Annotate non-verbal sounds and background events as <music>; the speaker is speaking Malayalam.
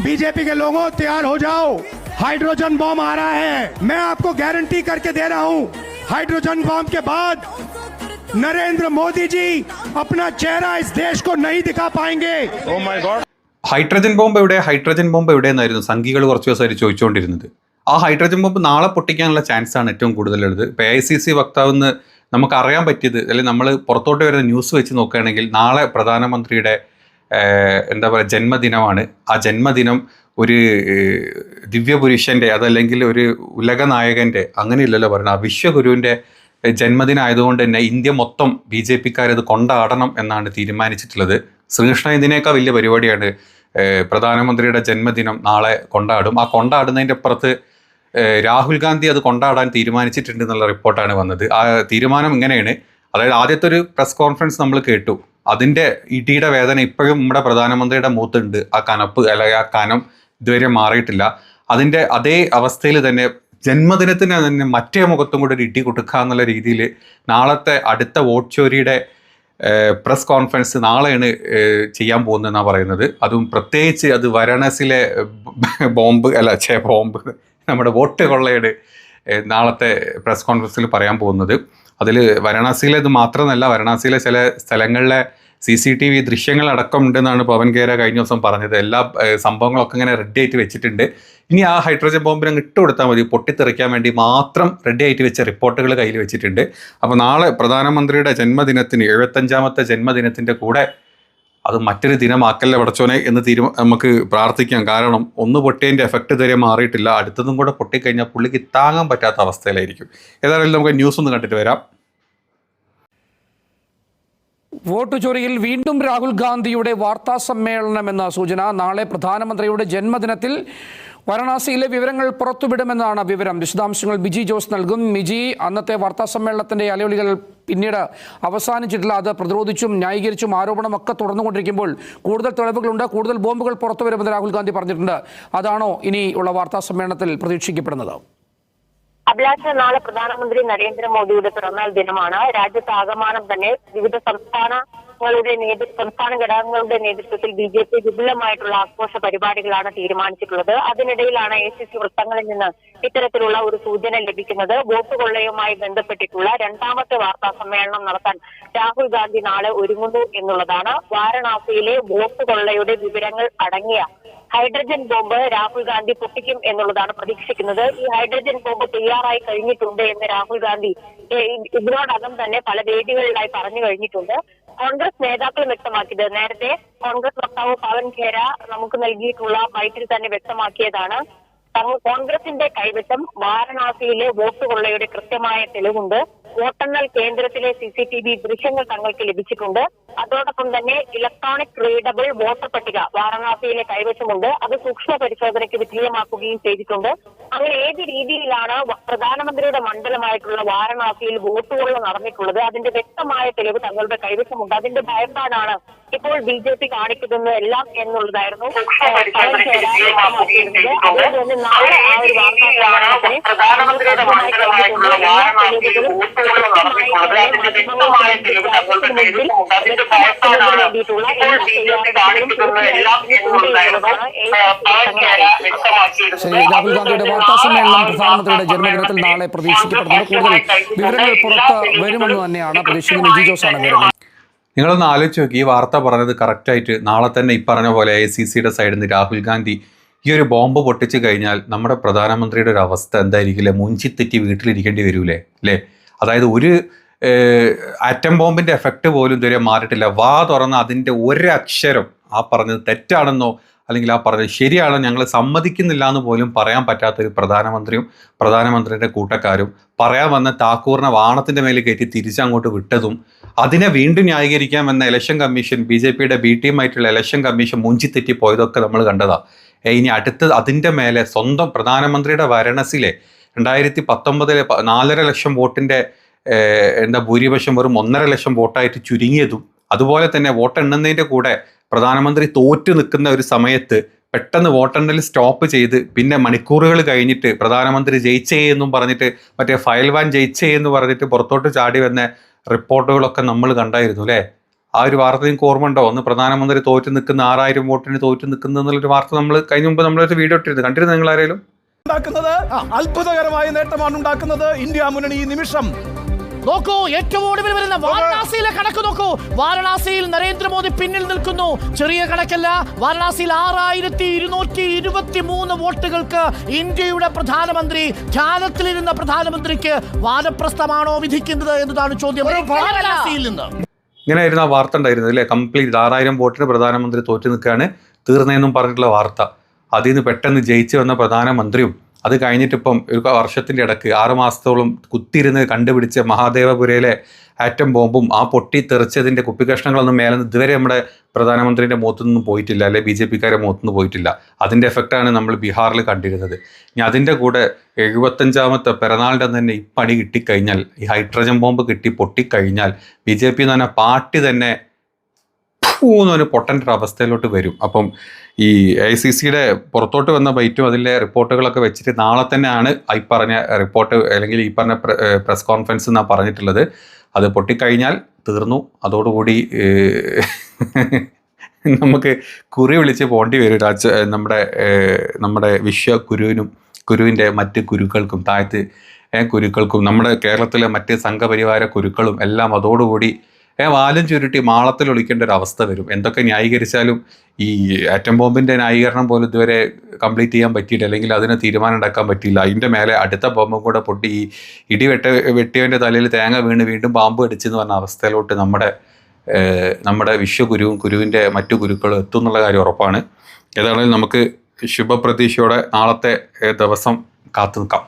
बीजेपी के लोगों तैयार हो जाओ हाइड्रोजन बॉम्ब आ रहा है मैं आपको गारंटी करके दे रहा हूं हाइड्रोजन बॉम्ब के बाद नरेंद्र मोदी जी अपना चेहरा इस देश को नहीं दिखा पाएंगे Oh my god. Hydrogen bomb എവിടെ ഹൈഡ്രജൻ ബോംബ് എവിടെയെന്നായിരുന്നു സംഘികൾ കുറച്ച് ദിവസമായിട്ട് ചോദിച്ചുകൊണ്ടിരുന്നത് ആ ഹൈഡ്രജൻ ബോംബ് നാളെ പൊട്ടിക്കാനുള്ള ചാൻസ് ആണ് ഏറ്റവും കൂടുതലുള്ളത് ഇപ്പം എ ഐ സി സി വക്താവെന്ന് നമുക്ക് അറിയാൻ പറ്റിയത് അല്ലെങ്കിൽ നമ്മൾ പുറത്തോട്ട് വരുന്ന ന്യൂസ് വെച്ച് നോക്കുകയാണെങ്കിൽ നാളെ പ്രധാനമന്ത്രിയുടെ ഏഹ്, എന്താ പറയുക ജന്മദിനമാണ്. ആ ജന്മദിനം ഒരു ദിവ്യപുരുഷന്റെ അതല്ലെങ്കിൽ ഒരു ഉലകനായകന്റെ അങ്ങനെയില്ലല്ലോ പറയുന്നത്. ആ വിശ്വഗുരുവിന്റെ ജന്മദിനം ആയതുകൊണ്ട് തന്നെ ഇന്ത്യ മൊത്തം ബി ജെ പിക്കാരത് കൊണ്ടാടണം എന്നാണ് തീരുമാനിച്ചിട്ടുള്ളത്. ശ്രീകൃഷ്ണ ഇതിനേക്കാൾ വലിയ പരിപാടിയാണ്. പ്രധാനമന്ത്രിയുടെ ജന്മദിനം നാളെ കൊണ്ടാടും. ആ കൊണ്ടാടുന്നതിന്റെ അപ്പുറത്ത് രാഹുൽ ഗാന്ധി അത് കൊണ്ടാടാൻ തീരുമാനിച്ചിട്ടുണ്ട് എന്നുള്ള റിപ്പോർട്ടാണ് വന്നത്. ആ തീരുമാനം ഇങ്ങനെയാണ്. അതായത് ആദ്യത്തെ ഒരു പ്രസ് കോൺഫറൻസ് നമ്മൾ കേട്ടു. അതിന്റെ ഇടിയുടെ വേദന ഇപ്പോഴും നമ്മുടെ പ്രധാനമന്ത്രിയുടെ മൂത്തുണ്ട് ആ കനപ്പ് അല്ലെങ്കിൽ ആ കനം ഇതുവരെ മാറിയിട്ടില്ല. അതിന്റെ അതേ അവസ്ഥയിൽ തന്നെ ജന്മദിനത്തിന് തന്നെ മറ്റേ മുഖത്തും കൂടെ ഒരു ഇടി കൊടുക്കുക എന്നുള്ള രീതിയിൽ നാളത്തെ അടുത്ത വോട്ട് ചോരിയുടെ പ്രസ് കോൺഫറൻസ് നാളെയാണ് ചെയ്യാൻ പോകുന്നതെന്നാണ് പറയുന്നത്. അതും പ്രത്യേകിച്ച് അത് വാരാണസിയിലെ ബോംബ് അല്ല ചേ ബോംബ് നമ്മുടെ വോട്ട് കൊള്ളയുടെ നാളത്തെ പ്രസ് കോൺഫറൻസിൽ പറയാൻ പോകുന്നത്. അതിൽ വാരണാസിയിലെ ഇത് മാത്രമല്ല വാരണാസിയിലെ ചില സ്ഥലങ്ങളിലെ സി സി ടി വി ദൃശ്യങ്ങളടക്കം ഉണ്ടെന്നാണ് പവൻ കേര കഴിഞ്ഞ ദിവസം പറഞ്ഞത്. എല്ലാ സംഭവങ്ങളൊക്കെ ഇങ്ങനെ റെഡി ആയിട്ട് വെച്ചിട്ടുണ്ട്. ഇനി ആ ഹൈഡ്രജൻ ബോംബിനെ ഇട്ട് കൊടുത്താൽ മതി. പൊട്ടിത്തെറിക്കാൻ വേണ്ടി മാത്രം റെഡി ആയിട്ട് വെച്ച റിപ്പോർട്ടുകൾ കയ്യിൽ വെച്ചിട്ടുണ്ട്. അപ്പോൾ നാളെ പ്രധാനമന്ത്രിയുടെ ജന്മദിനത്തിന് എഴുപത്തഞ്ചാമത്തെ ജന്മദിനത്തിന്റെ കൂടെ അത് മറ്റൊരു ദിനമാക്കല്ലേ പടച്ചോനെ എന്ന് തീരുമാ നമുക്ക് പ്രാർത്ഥിക്കാം. കാരണം ഒന്ന് പൊട്ടിയതിന്റെ എഫക്റ്റ് ഇതുവരെ മാറിയിട്ടില്ല. അടുത്തതും കൂടെ പൊട്ടിക്കഴിഞ്ഞാൽ പുള്ളിക്ക് താങ്ങാൻ പറ്റാത്ത അവസ്ഥയിലായിരിക്കും. ഏതായാലും നമുക്ക് ന്യൂസ് ഒന്ന് കണ്ടിട്ട് വരാം. വോട്ട് ചൊറിയിൽ വീണ്ടും രാഹുൽ ഗാന്ധിയുടെ വാർത്താ സമ്മേളനം എന്ന സൂചന. നാളെ പ്രധാനമന്ത്രിയുടെ ജന്മദിനത്തിൽ വാരണാസിയിലെ വിവരങ്ങൾ പുറത്തുവിടുമെന്നാണ് വിവരം. വിശദാംശങ്ങൾ ബിജി ജോസ് നൽകും. മിജി അന്നത്തെ വാർത്താ സമ്മേളനത്തിന്റെ അലയൊലികൾ പിന്നീട് അവസാനിച്ചിട്ടില്ല. അത് പ്രതിരോധിച്ചും ന്യായീകരിച്ചും ആരോപണമൊക്കെ തുടർന്നുകൊണ്ടിരിക്കുമ്പോൾ കൂടുതൽ തെളിവുകളുണ്ട്. കൂടുതൽ ബോംബുകൾ പുറത്തു വരുമെന്ന് രാഹുൽ ഗാന്ധി പറഞ്ഞിട്ടുണ്ട്. അതാണോ ഇനി ഉള്ള വാർത്താ സമ്മേളനത്തിൽ പ്രതീക്ഷിക്കപ്പെടുന്നത്? അഭിലാഷ നാളെ പ്രധാനമന്ത്രി നരേന്ദ്രമോദിയുടെ പിറന്നാൾ ദിനമാണ്. രാജ്യത്ത് ആകമാനം തന്നെ വിവിധ സംസ്ഥാനങ്ങളുടെ നേതൃ സംസ്ഥാന ഘടകങ്ങളുടെ നേതൃത്വത്തിൽ ബി ജെ പി വിപുലമായിട്ടുള്ള ആഘോഷ പരിപാടികളാണ് തീരുമാനിച്ചിട്ടുള്ളത്. അതിനിടയിലാണ് എ സി സി വൃത്തങ്ങളിൽ നിന്ന് ഇത്തരത്തിലുള്ള ഒരു സൂചന ലഭിക്കുന്നത്. വോട്ട് കൊള്ളയുമായി ബന്ധപ്പെട്ടിട്ടുള്ള രണ്ടാമത്തെ വാർത്താ സമ്മേളനം നടത്താൻ രാഹുൽ ഗാന്ധി നാളെ ഒരുങ്ങുന്നു എന്നുള്ളതാണ്. വാരണാസിയിലെ വോട്ട് കൊള്ളയുടെ വിവരങ്ങൾ അടങ്ങിയ ഹൈഡ്രജൻ ബോംബ് രാഹുൽ ഗാന്ധി പൊട്ടിക്കും എന്നുള്ളതാണ് പ്രതീക്ഷിക്കുന്നത്. ഈ ഹൈഡ്രജൻ ബോംബ് തയ്യാറായി കഴിഞ്ഞിട്ടുണ്ട് എന്ന് രാഹുൽ ഗാന്ധി ഇതിനോടകം തന്നെ പല വേദികളിലായി പറഞ്ഞു കഴിഞ്ഞിട്ടുണ്ട്. കോൺഗ്രസ് നേതാക്കൾ വ്യക്തമാക്കിയത് നേരത്തെ കോൺഗ്രസ് വക്താവ് പവൻ ഖേര നമുക്ക് നൽകിയിട്ടുള്ള ബൈറ്റിൽ തന്നെ വ്യക്തമാക്കിയതാണ്. കോൺഗ്രസിന്റെ കൈവശം വാരണാസിയിലെ വോട്ട് കൊള്ളയുടെ കൃത്യമായ തെളിവുണ്ട്. വോട്ടെണ്ണൽ കേന്ദ്രത്തിലെ സി സി ടി വി ദൃശ്യങ്ങൾ തങ്ങൾക്ക് ലഭിച്ചിട്ടുണ്ട്. അതോടൊപ്പം തന്നെ ഇലക്ട്രോണിക് റീഡബിൾ വോട്ടർ പട്ടിക വാരണാസിയിലെ കൈവശമുണ്ട്. അത് സൂക്ഷ്മ പരിശോധനയ്ക്ക് വിധേയമാക്കുകയും ചെയ്തിട്ടുണ്ട്. അങ്ങനെ ഏത് രീതിയിലാണ് പ്രധാനമന്ത്രിയുടെ മണ്ഡലമായിട്ടുള്ള വാരണാസിയിൽ വോട്ടുകൾ നടന്നിട്ടുള്ളത്? അതിന്റെ വ്യക്തമായ തെളിവ് തങ്ങളുടെ കൈവശമുണ്ട്. അതിന്റെ ഭയപ്പാടാണ് ഇപ്പോൾ ബി ജെ പി കാണിക്കുന്നത് എല്ലാം എന്നുള്ളതായിരുന്നു. അതുകൊണ്ട് നാളെ ആ ഒരു ശരി രാഹുൽ ഗാന്ധിയുടെ വാർത്താ സമ്മേളനം പ്രധാനമന്ത്രിയുടെ ജന്മദിനത്തിൽ നാളെ പ്രതീക്ഷിക്കപ്പെടുന്നത് കൂടുതൽ വിവരങ്ങൾ പുറത്ത് വരുമെന്ന് തന്നെയാണ് പ്രതീക്ഷിക്കുന്നത് ജോസ് ജോസാണ് വിവരങ്ങൾ നിങ്ങളൊന്ന് ആലോചിച്ച് നോക്കി ഈ വാർത്ത പറഞ്ഞത് കറക്റ്റായിട്ട് നാളെ തന്നെ ഈ പറഞ്ഞ പോലെ എ സി സിയുടെ സൈഡിൽ നിന്ന് രാഹുൽ ഗാന്ധി ഈ ഒരു ബോംബ് പൊട്ടിച്ചു കഴിഞ്ഞാൽ നമ്മുടെ പ്രധാനമന്ത്രിയുടെ ഒരു അവസ്ഥ എന്തായിരിക്കും അല്ലേ മുഞ്ചിത്തെറ്റി വീട്ടിലിരിക്കേണ്ടി വരൂലേ അല്ലേ അതായത് ഒരു ആറ്റം ബോംബിന്റെ എഫക്റ്റ് പോലും ഇതുവരെ മാറിയിട്ടില്ല. വാ തുറന്ന് അതിന്റെ ഒരക്ഷരം ആ പറഞ്ഞത് തെറ്റാണെന്നോ അല്ലെങ്കിൽ ആ പറഞ്ഞ ശരിയാണ് ഞങ്ങൾ സമ്മതിക്കുന്നില്ല എന്ന് പോലും പറയാൻ പറ്റാത്ത ഒരു പ്രധാനമന്ത്രിയും പ്രധാനമന്ത്രിയുടെ കൂട്ടക്കാരും പറയാൻ വന്ന താക്കൂറിനെ വാണത്തിന്റെ മേലെ കയറ്റി തിരിച്ചങ്ങോട്ട് വിട്ടതും അതിനെ വീണ്ടും ന്യായീകരിക്കാമെന്ന ഇലക്ഷൻ കമ്മീഷൻ ബി ജെ പിയുടെ ബി ടീമായിട്ടുള്ള ഇലക്ഷൻ കമ്മീഷൻ മുഞ്ചിത്തെറ്റി പോയതൊക്കെ നമ്മൾ കണ്ടതാ. ഇനി അടുത്ത് അതിന്റെ മേലെ സ്വന്തം പ്രധാനമന്ത്രിയുടെ വരണസിലെ രണ്ടായിരത്തി പത്തൊമ്പതിലെ നാലര ലക്ഷം വോട്ടിന്റെ എന്താ ഭൂരിപക്ഷം വെറും ഒന്നര ലക്ഷം വോട്ടായിട്ട് ചുരുങ്ങിയതും അതുപോലെ തന്നെ വോട്ടെണ്ണുന്നതിന്റെ കൂടെ പ്രധാനമന്ത്രി തോറ്റു നിൽക്കുന്ന ഒരു സമയത്ത് പെട്ടെന്ന് വോട്ടെണ്ണൽ സ്റ്റോപ്പ് ചെയ്ത് പിന്നെ മണിക്കൂറുകൾ കഴിഞ്ഞിട്ട് പ്രധാനമന്ത്രി ജയിച്ചേ എന്നും പറഞ്ഞിട്ട് മറ്റേ ഫയൽവാൻ ജയിച്ചേ എന്ന് പറഞ്ഞിട്ട് പുറത്തോട്ട് ചാടി വന്ന റിപ്പോർട്ടുകളൊക്കെ നമ്മൾ കണ്ടായിരുന്നു അല്ലേ? ആ ഒരു വാർത്ത നിങ്ങൾക്ക് ഓർമ്മ ഉണ്ടോ ഒന്ന് പ്രധാനമന്ത്രി തോറ്റു നിൽക്കുന്ന ആറായിരം വോട്ടിന് തോറ്റു നിൽക്കുന്നു എന്നുള്ളൊരു വാർത്ത നമ്മൾ കഴിഞ്ഞ മുമ്പ് നമ്മളൊരു വീഡിയോ ഇട്ടിരുന്നു. കണ്ടിരുന്നു നിങ്ങൾ ആരെങ്കിലും ഉണ്ടാക്കുന്നത് അത്ഭുതകരമായ നേട്ടമാണ് ഉണ്ടാക്കുന്നത് ഇന്ത്യ മുന്നണി ഈ നിമിഷം. നോക്കൂ ഏറ്റവും ഒടുവിൽ വരുന്ന വാരണാസിയിലെ കണക്ക് നോക്കൂ. വാരണാസിയിൽ നരേന്ദ്രമോദി പിന്നിൽ നിൽക്കുന്നു. ചെറിയ കണക്കല്ല വാരണാസിയിൽ ആറായിരത്തി ഇരുന്നൂറ്റി ഇരുപത്തി മൂന്ന് വോട്ടുകൾക്ക് ഇന്ത്യയുടെ പ്രധാനമന്ത്രി ധ്യാനത്തിലിരുന്ന പ്രധാനമന്ത്രിക്ക് വാദപ്രസ്ഥമാണോ വിധിക്കുന്നത് എന്നതാണ് ചോദ്യം. വാരണാസിയിൽ നിന്ന്. ഇങ്ങനെയായിരുന്നു ആ വാർത്ത ഉണ്ടായിരുന്നത് അല്ലേ? കംപ്ലീറ്റ് ആറായിരം വോട്ടിന് പ്രധാനമന്ത്രി തോറ്റു നിൽക്കുകയാണ് തീർന്നതെന്നും പറഞ്ഞിട്ടുള്ള വാർത്ത. അതിൽ നിന്ന് പെട്ടെന്ന് ജയിച്ചു വന്ന പ്രധാനമന്ത്രിയും അത് കഴിഞ്ഞിട്ട് ഇപ്പം ഒരു വർഷത്തിന്റെ ഇടയ്ക്ക് ആറ് മാസത്തോളം കുത്തിയിരുന്ന് കണ്ടുപിടിച്ച മഹാദേവപുരയിലെ ആറ്റം ബോംബും ആ പൊട്ടി തെറിച്ചതിന്റെ കുപ്പിക്കഷ്ണങ്ങളൊന്നും മേലെ ഇതുവരെ നമ്മുടെ പ്രധാനമന്ത്രിന്റെ മുഖത്തുനിന്നും പോയിട്ടില്ല അല്ലെ ബി ജെ പിക്കാരെ മുഖത്തുനിന്ന് പോയിട്ടില്ല. അതിന്റെ എഫക്റ്റാണ് നമ്മൾ ബീഹാറിൽ കണ്ടിരുന്നത്. ഇനി അതിന്റെ കൂടെ എഴുപത്തഞ്ചാമത്തെ പിറന്നാളിന്റെ തന്നെ ഈ പണി കിട്ടിക്കഴിഞ്ഞാൽ ഈ ഹൈഡ്രജൻ ബോംബ് കിട്ടി പൊട്ടിക്കഴിഞ്ഞാൽ ബി ജെ പി എന്ന് പറഞ്ഞാൽ പാർട്ടി തന്നെ പൂന്ന് ഒരു പൊട്ടന്റെ അവസ്ഥയിലോട്ട് വരും. അപ്പം ഈ ഐ സി സിയുടെ പുറത്തോട്ട് വന്ന ബൈറ്റും അതിലെ റിപ്പോർട്ടുകളൊക്കെ വെച്ചിട്ട് നാളെ തന്നെയാണ് ഈ പറഞ്ഞ റിപ്പോർട്ട് അല്ലെങ്കിൽ ഈ പറഞ്ഞ പ്രസ് കോൺഫറൻസ് എന്നാണ് പറഞ്ഞിട്ടുള്ളത്. അത് പൊട്ടിക്കഴിഞ്ഞാൽ തീർന്നു. അതോടുകൂടി <laughs> നമുക്ക് കുറി വിളിച്ച് പോണ്ടി വരും. രാജ നമ്മുടെ നമ്മുടെ വിശ്വ കുരുവിനും കുരുവിന്റെ മറ്റ് കുരുക്കൾക്കും താഴത്ത് കുരുക്കൾക്കും നമ്മുടെ കേരളത്തിലെ മറ്റ് സംഘപരിവാര കുരുക്കളും എല്ലാം അതോടുകൂടി ഏ, വാലും ചുരുട്ടി മാളത്തിൽ ഒളിക്കേണ്ട ഒരു അവസ്ഥ വരും. എന്തൊക്കെ ന്യായീകരിച്ചാലും ഈ ആറ്റം ബോംബിന്റെ ന്യായീകരണം പോലും ഇതുവരെ കംപ്ലീറ്റ് ചെയ്യാൻ പറ്റിയില്ല. അല്ലെങ്കിൽ അതിന് തീരുമാനം ഉണ്ടാക്കാൻ പറ്റിയില്ല. അതിന്റെ മേലെ അടുത്ത ബോംബും കൂടെ പൊട്ടി ഈ ഇടി വെട്ട വെട്ടിയവന്റെ തലയിൽ തേങ്ങ വീണ് വീണ്ടും പാമ്പ് അടിച്ചെന്ന് പറഞ്ഞ അവസ്ഥയിലോട്ട് നമ്മുടെ നമ്മുടെ വിശ്വഗുരുവും ഗുരുവിന്റെ മറ്റു ഗുരുക്കളും എത്തും എന്നുള്ള കാര്യം ഉറപ്പാണ്. ഏതാണെങ്കിലും നമുക്ക് ശുഭപ്രതീക്ഷയോടെ നാളത്തെ ദിവസം കാത്തു നിൽക്കാം.